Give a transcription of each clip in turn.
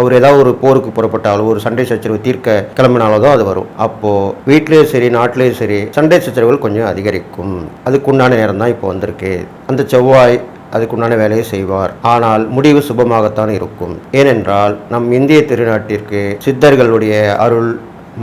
அவர் ஏதாவது ஒரு போருக்கு புறப்பட்டாலோ ஒரு சண்டை சச்சரவு தீர்க்க கிளம்பினாலோ தான் அது வரும். அப்போ வீட்லேயும் சரி நாட்டிலேயும் சரி சண்டை சச்சரவுகள் கொஞ்சம் அதிகரிக்கும். அதுக்குண்டான நேரம் தான் இப்போ வந்திருக்கு. அந்த செவ்வாய் அதுக்குண்டான வேலையை செய்வார். ஆனால் முடிவு சுபமாகத்தான் இருக்கும். ஏனென்றால் நம் இந்திய திருநாட்டிற்கு சித்தர்களுடைய அருள்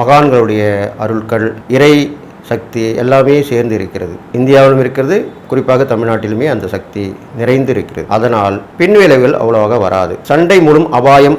மகான்களுடைய அருள்கள் இறை சக்தி எல்லாமே சேர்ந்து இருக்கிறது. இந்தியாவிலும் இருக்கிறது குறிப்பாக தமிழ்நாட்டிலுமே அந்த சக்தி நிறைந்து இருக்கிறது அதனால் பின் விளைவுகள் அவ்வளவாக வராது. சண்டை மூலம் அபாயம்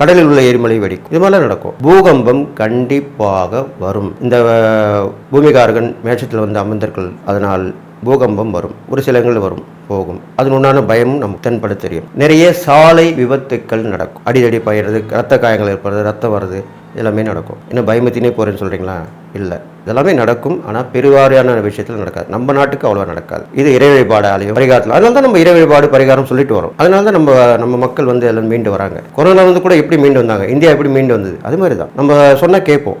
கடலில் உள்ள எரிமலை வெடிக்கும். இது மாதிரிலாம் நடக்கும். பூகம்பம் கண்டிப்பாக வரும். இந்த பூமிகாரகன் மேட்சத்தில் வந்து அமர்ந்தர்கள் அதனால் பூகம்பம் வரும். ஒரு சில இடங்கள் வரும். போகும். அதன் உண்டான பயமும் நமக்கு தென்பட தெரியும். நிறைய சாலை விபத்துக்கள் நடக்கும். அடிதடி பயிறது ரத்த காயங்கள் ஏற்படுறது ரத்தம் வருது எல்லாமே நடக்கும். என்ன பயமத்தினே போகிறேன்னு சொல்கிறீங்களா இல்லை. இதெல்லாமே நடக்கும். ஆனால் பெருவாரியான விஷயத்தில் நடக்காது. நம்ம நாட்டுக்கு அவ்வளோ நடக்காது. இது இறை வழிபாடு ஆலயம் பரிகாரத்தில். அதனால தான் நம்ம இறை வழிபாடு பரிகாரம் சொல்லிட்டு வரோம். அதனால தான் நம்ம நம்ம மக்கள் வந்து எல்லாம் மீண்டு வராங்க. கொரோனா வந்து கூட எப்படி மீண்டு வந்தாங்க? இந்தியா எப்படி மீண்டு வந்தது? அது மாதிரி தான் நம்ம சொன்னால் கேட்போம்.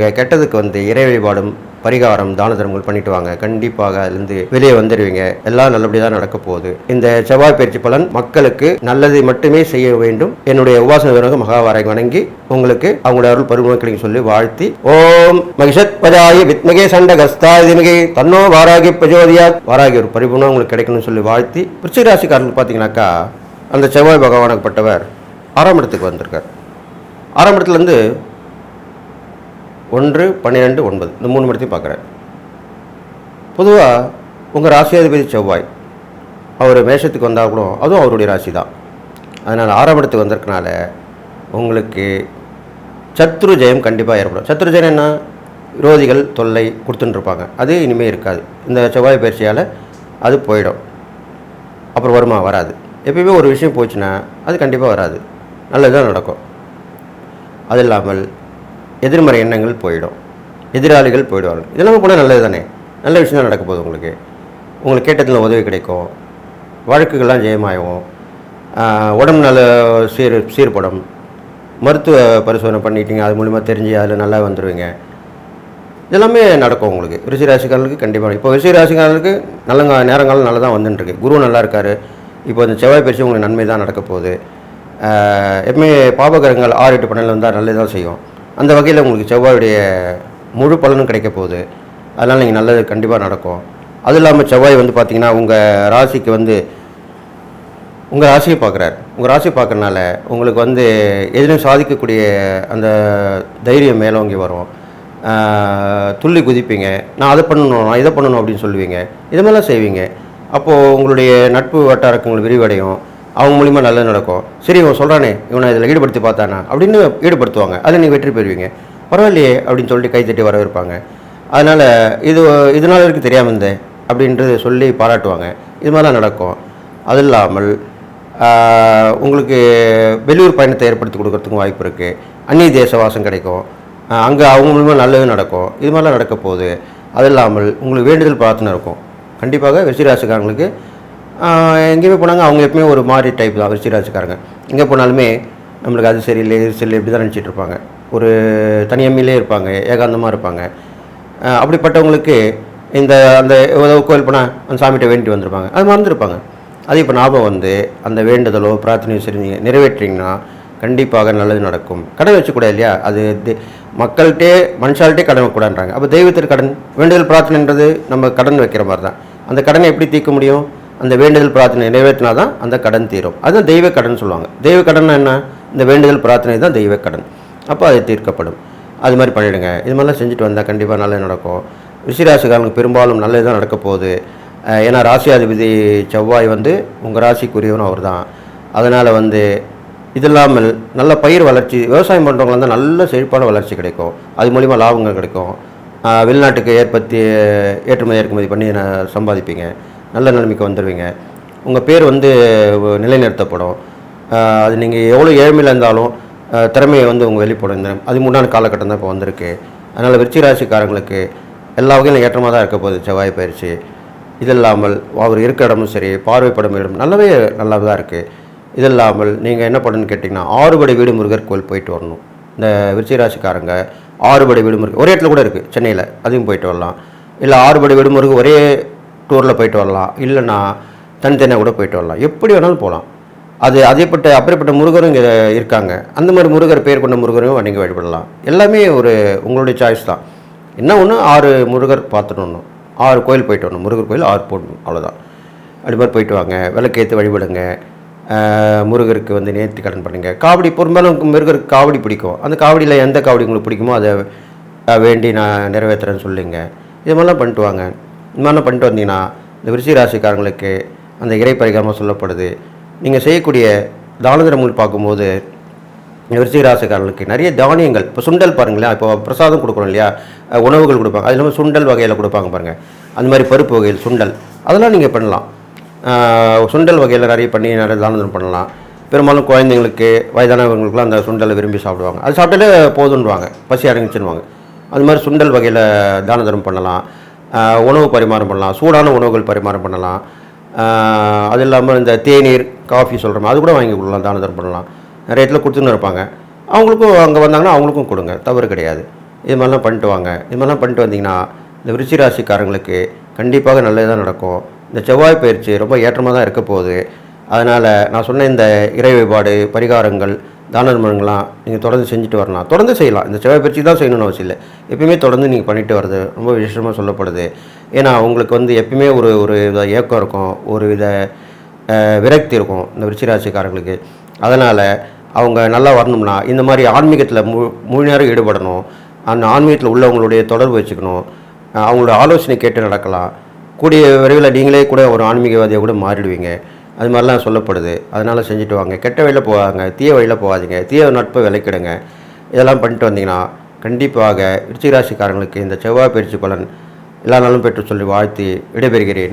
கெட்டதுக்கு வந்து இறை வழிபாடும் பரிகாரம் தான தர்மங்கள் பண்ணிட்டு வாங்க. கண்டிப்பாக அதுலேருந்து வெளியே வந்துடுவீங்க எல்லாம் நல்லபடியாக தான் நடக்க போகுது. இந்த செவ்வாய் பயிற்சி பலன் மக்களுக்கு நல்லதை மட்டுமே செய்ய வேண்டும். என்னுடைய உபாசன வீரக மகாவாரை வணங்கி உங்களுக்கு அவங்களுடைய அருள் பருவங்களுக்கு சொல்லி வாழ்த்தி ஓம் மகிஷத் பஜாயி வித்மகே சண்ட கஸ்தாதிமிகே தன்னோ வாராகி பிரஜோதியா வாராகி ஒரு பரிபூர்ணம் உங்களுக்கு கிடைக்கணும்னு சொல்லி வாழ்த்தி விருச்சிக ராசிக்காரர்கள் பார்த்தீங்கன்னாக்கா அந்த செவ்வாய் பகவானப்பட்டவர் ஆறாம் இடத்துக்கு வந்திருக்கார். ஆறாம் இடத்துலேருந்து ஒன்று பன்னிரெண்டு ஒன்பது. இந்த மூணு மடத்தையும் பார்க்குறேன். பொதுவாக உங்கள் ராசியாதிபதி செவ்வாய் அவர் மேஷத்துக்கு வந்தால் கூட அதுவும் அவருடைய ராசி தான் அதனால் ஆறாம் இடத்துக்கு வந்திருக்கனால உங்களுக்கு சத்ரு ஜெயம் கண்டிப்பாக ஏற்படும். சத்ரு ஜெயம் என்ன? விரோதிகள் தொல்லை கொடுத்துட்டுருப்பாங்க அது இனிமேல் இருக்காது. இந்த செவ்வாய் பயிற்சியால் அது போயிடும். அப்புறம் வருமா? வராது. எப்பயுமே ஒரு விஷயம் போச்சுன்னா அது கண்டிப்பாக வராது. நல்லதுதான் நடக்கும். அது இல்லாமல் எதிர்மறை எண்ணங்கள் போயிடும். எதிராளிகள் போயிடுவாங்க இதெல்லாம் போனால் நல்லது தானே நல்ல விஷயம் தான் நடக்க போகுது உங்களுக்கு. உங்களுக்கு கேட்டதில் உதவி கிடைக்கும். வழக்குகள்லாம் ஜெயமாகும் உடம்பு நல்ல சீர் சீர்படும். மருத்துவ பரிசோதனை பண்ணிட்டீங்க அது மூலிமா தெரிஞ்சு அதில் நல்லா வந்துடுவீங்க இதெல்லாமே நடக்கும் உங்களுக்கு. ரிஷி ராசிக்காரர்களுக்கு கண்டிப்பாக இப்போ ரிஷி ராசிக்காரர்களுக்கு நல்ல கா- நேரங்காலம் நல்லா தான் வந்துட்டுருக்கு. குரு நல்லா இருக்காரு. இப்போ இந்த செவ்வாய் பயிற்சி உங்களுக்கு நன்மை தான் நடக்க போகுது எப்பவுமே பாபகிரகங்கள் ஆறு எட்டு பன்னெண்டில் வந்தால் நல்லது தான் செய்யும். அந்த வகையில் உங்களுக்கு செவ்வாயுடைய முழு பலனும் கிடைக்க போகுது. அதனால் நீங்கள் நல்லது கண்டிப்பாக நடக்கும். அது இல்லாமல் செவ்வாய் வந்து பார்த்தீங்கன்னா உங்கள் ராசிக்கு வந்து உங்கள் ராசியை பார்க்குறாரு. உங்கள் ராசியை பார்க்கறனால உங்களுக்கு வந்து எதிலும் சாதிக்கக்கூடிய அந்த தைரியம் மேலோங்கி வரும். துள்ளி குதிப்பீங்க. நான் அதை பண்ணணும் நான் இதை பண்ணணும் அப்படின்னு சொல்லுவீங்க. இது மாதிரிலாம் செய்வீங்க. அப்போது உங்களுடைய நட்பு வட்டாரங்கள் விரிவடையும். அவங்க மூலிமா நல்லது நடக்கும். சரி இவன் சொல்கிறானே இவனை இதில் ஈடுபடுத்தி பார்த்தானா? அப்படின்னு ஈடுபடுத்துவாங்க. அதில் நீங்கள் வெற்றி பெறுவீங்க. பரவாயில்லையே அப்படின்னு சொல்லிட்டு கைத்தட்டி வரவேற்பாங்க. அதனால் இது இதனால இருக்கு தெரியாமல் இருந்தேன் அப்படின்றது சொல்லி பாராட்டுவாங்க. இது மாதிரிலாம் நடக்கும். அது இல்லாமல் உங்களுக்கு வெளியூர் பயணத்தை ஏற்படுத்தி கொடுக்கறதுக்கும் வாய்ப்பு இருக்குது அந்நிய தேசவாசம் கிடைக்கும். அங்கே அவங்க மூலமாக நல்லது நடக்கும். இது மாதிரிலாம் நடக்க போகுது அது இல்லாமல் உங்களுக்கு வேண்டுதல் பிரார்த்தனை இருக்கும். கண்டிப்பாக விருச்சிராசிக்காரங்களுக்கு எங்கேயுமே போனாங்க. அவங்க எப்பவுமே ஒரு மாதிரி டைப் தான். விருச்சிராசிக்காரங்க எங்கே போனாலுமே நம்மளுக்கு அது சரியில்லை இது சரியில்லை இப்படி தான் நினச்சிட்டு இருப்பாங்க. ஒரு தனியம்மையிலே இருப்பாங்க ஏகாந்தமாக இருப்பாங்க. அப்படிப்பட்டவங்களுக்கு இந்த அந்த ஏதோ கோயில் போனால் அந்த சாமிகிட்ட வேண்டி வந்திருப்பாங்க. அது மறந்துருப்பாங்க. அது இப்போ ஞாபகம் வந்து அந்த வேண்டுதலோ பிரார்த்தனையோ சரி நீங்கள் நிறைவேற்றிங்கன்னா கண்டிப்பாக நல்லது நடக்கும். கடன் வச்சுக்கூடாது இல்லையா? அது மக்கள்கிட்டே மனுஷால்கிட்டே கடன் வைக்கூடாதுன்றாங்க அப்போ தெய்வத்திற்கு கடன் வேண்டுதல் பிரார்த்தனைன்றது நம்ம கடன் வைக்கிற மாதிரி தான். அந்த கடனை எப்படி தீர்க்க முடியும்? அந்த வேண்டுதல் பிரார்த்தனை நிறைவேற்றினா தான் அந்த கடன் தீரும். அதுதான் தெய்வ கடன் சொல்லுவாங்க. தெய்வ கடன் என்ன? இந்த வேண்டுதல் பிரார்த்தனை தான் தெய்வ கடன். அப்போ அது தீர்க்கப்படும். அது மாதிரி பண்ணிவிடுங்க இது மாதிரிலாம் செஞ்சுட்டு வந்தால் கண்டிப்பாக நல்லது நடக்கும். ரிஷிராசிக்காரங்களுக்கு பெரும்பாலும் நல்லது தான் நடக்க போகுது ஏன்னா ராசியாதிபதி செவ்வாய் வந்து உங்கள் ராசிக்குரியவரும் அவர் தான் அதனால் வந்து இது இல்லாமல் நல்ல பயிர் வளர்ச்சி விவசாயம் பண்ணுறவங்க வந்து நல்ல செழிப்பான வளர்ச்சி கிடைக்கும். அது மூலிமா லாபங்கள் கிடைக்கும். வெளிநாட்டுக்கு ஏற்படுத்தி ஏற்றுமதி இறக்குமதி பண்ணி நான் சம்பாதிப்பீங்க. நல்ல நிலைமைக்கு வந்துடுவீங்க உங்கள் பேர் வந்து நிலைநிறுத்தப்படும். அது நீங்கள் எவ்வளோ ஏழ்மையில் இருந்தாலும் திறமையை வந்து உங்கள் வெளிப்படும் இந்த அது முன்னாடி காலகட்டம் தான் இப்போ வந்திருக்கு. அதனால் விருச்சி ராசிக்காரங்களுக்கு எல்லா வகையிலும் ஏற்றமாக தான் இருக்க போகுது. செவ்வாய் பயிற்சி. இது இல்லாமல் அவர் இருக்க இடமும் சரி பார்வைப்படும் இடம் நல்லாவே நல்லா தான் இருக்குது இது இல்லாமல் நீங்கள் என்ன பண்ணணும்னு கேட்டிங்கன்னா ஆறுபடை வீடு முருகர் கோயில் போயிட்டு வரணும். இந்த விருச்சிக ராசிக்காரங்க ஆறுபடை வீடு முருகர் ஒரே இடத்துல கூட இருக்குது சென்னையில். அதையும் போயிட்டு வரலாம். இல்லை ஆறுபடை வீடு முருகர் ஒரே டூரில் போயிட்டு வரலாம். இல்லைன்னா தனித்தனியாக கூட போயிட்டு வரலாம். எப்படி வேணாலும் போகலாம். அது அதேப்பட்ட அப்படிப்பட்ட முருகரும் இங்கே இருக்காங்க. அந்த மாதிரி முருகர் பேர் கொண்ட முருகரையும் நீங்கள் வழிபடலாம். எல்லாமே ஒரு உங்களுடைய சாய்ஸ் தான். என்ன ஒன்று ஆறு முருகர் பார்த்துட்டு ஆறு கோயில் போயிட்டு வரணும். முருகர் கோயில் ஆறு போடணும். அவ்வளோதான் அது மாதிரி போயிட்டு வாங்க. விளக்கேற்று வழிபடுங்க. முருகருக்கு வந்து நேர்த்தி கடன் பண்ணுங்கள் காவடி பெரும்பாலும் முருகருக்கு காவடி பிடிக்கும். அந்த காவடியில் எந்த காவடி உங்களுக்கு பிடிக்குமோ அதை வேண்டி நான் நிறைவேற்றுறேன்னு சொல்லுங்க. இது மாதிரிலாம் பண்ணிட்டு வாங்க. இது பண்ணிட்டு வந்தீங்கன்னா இந்த விருச்சிக ராசிக்காரங்களுக்கு அந்த இறை பரிகாரமாக சொல்லப்படுது. நீங்கள் செய்யக்கூடிய தான பார்க்கும்போது விருச்சிக ராசிக்காரர்களுக்கு நிறைய தானியங்கள் இப்போ சுண்டல் பாருங்களேன் இப்போ பிரசாதம் கொடுக்குறோம் இல்லையா? உணவுகள் கொடுப்பாங்க. அது இல்லாமல் சுண்டல் வகையில் கொடுப்பாங்க பாருங்கள் அந்த மாதிரி பருப்பு வகையில் சுண்டல் அதெல்லாம் நீங்கள் பண்ணலாம். சுண்டல் வகையில் நிறைய பண்ணி நிறைய தானம் பண்ணலாம். பெரும்பாலும் குழந்தைங்களுக்கு வயதானவங்களுக்குலாம் அந்த சுண்டலை விரும்பி சாப்பிடுவாங்க. அது சாப்பிட்டாலே போதுன்னுவாங்க பசி அடங்கிச்சுன்னுவாங்க. அது மாதிரி சுண்டல் வகையில் தான பண்ணலாம். உணவு பரிமாறம் பண்ணலாம். சூடான உணவுகள் பரிமாறம் பண்ணலாம். அது இல்லாமல் இந்த தேநீர் காஃபி சொல்கிறோம் அது கூட வாங்கி கொடுக்கலாம் தான தரம் பண்ணலாம். நிறைய இடத்துல கொடுத்துன்னு இருப்பாங்க. அவங்களுக்கும் அங்கே வந்தாங்கன்னா அவங்களுக்கும் கொடுங்க. தவறு கிடையாது. இது மாதிரிலாம் பண்ணிட்டு வாங்க. இது மாதிரிலாம் பண்ணிட்டு வந்தீங்கன்னா இந்த விருச்சி ராசிக்காரங்களுக்கு கண்டிப்பாக நல்லதாக நடக்கும். இந்த செவ்வாய் பயிற்சி ரொம்ப ஏற்றமாக தான் இருக்க போகுது. அதனால் நான் சொன்ன இந்த இறை வழிபாடு பரிகாரங்கள் தான தர்மங்கள்லாம் நீங்கள் தொடர்ந்து செஞ்சுட்டு வரலாம். தொடர்ந்து செய்யலாம். இந்த செவ்வாய் பயிற்சி தான் செய்யணும்னு அவசியம் இல்லை. எப்பயுமே தொடர்ந்து நீங்கள் பண்ணிட்டு வர்றது ரொம்ப விசேஷமாக சொல்லப்படுது. ஏன்னா உங்களுக்கு வந்து எப்பயுமே ஒரு ஒரு வித ஏக்கம் இருக்கும் ஒரு வித விரக்தி இருக்கும் இந்த விருச்சிராசிக்காரங்களுக்கு அதனால் அவங்க நல்லா வரணும்னா இந்த மாதிரி ஆன்மீகத்தில் மு முழு நேரம் ஈடுபடணும். அந்த ஆன்மீகத்தில் உள்ளவங்களுடைய தொடர்பு வச்சுக்கணும். அவங்களோட ஆலோசனை கேட்டு நடக்கலாம். கூடிய விரைவில் நீங்களே கூட ஒரு ஆன்மீகவாதியாக கூட மாறிடுவீங்க. அது மாதிரிலாம் சொல்லப்படுது. அதனால் செஞ்சுட்டு வாங்க. கெட்ட வழியில் போகாங்க தீய வழியில் போகாதீங்க. தீய நட்பை விலைக்கிடுங்க. இதெல்லாம் பண்ணிட்டு வந்தீங்கன்னா கண்டிப்பாக விருச்சிகராசிக்காரங்களுக்கு இந்த செவ்வாய் பயிற்சி பலன் எல்லா நாளும் பெற்று சொல்லி வாழ்த்தி விடைபெறுகிறேன்.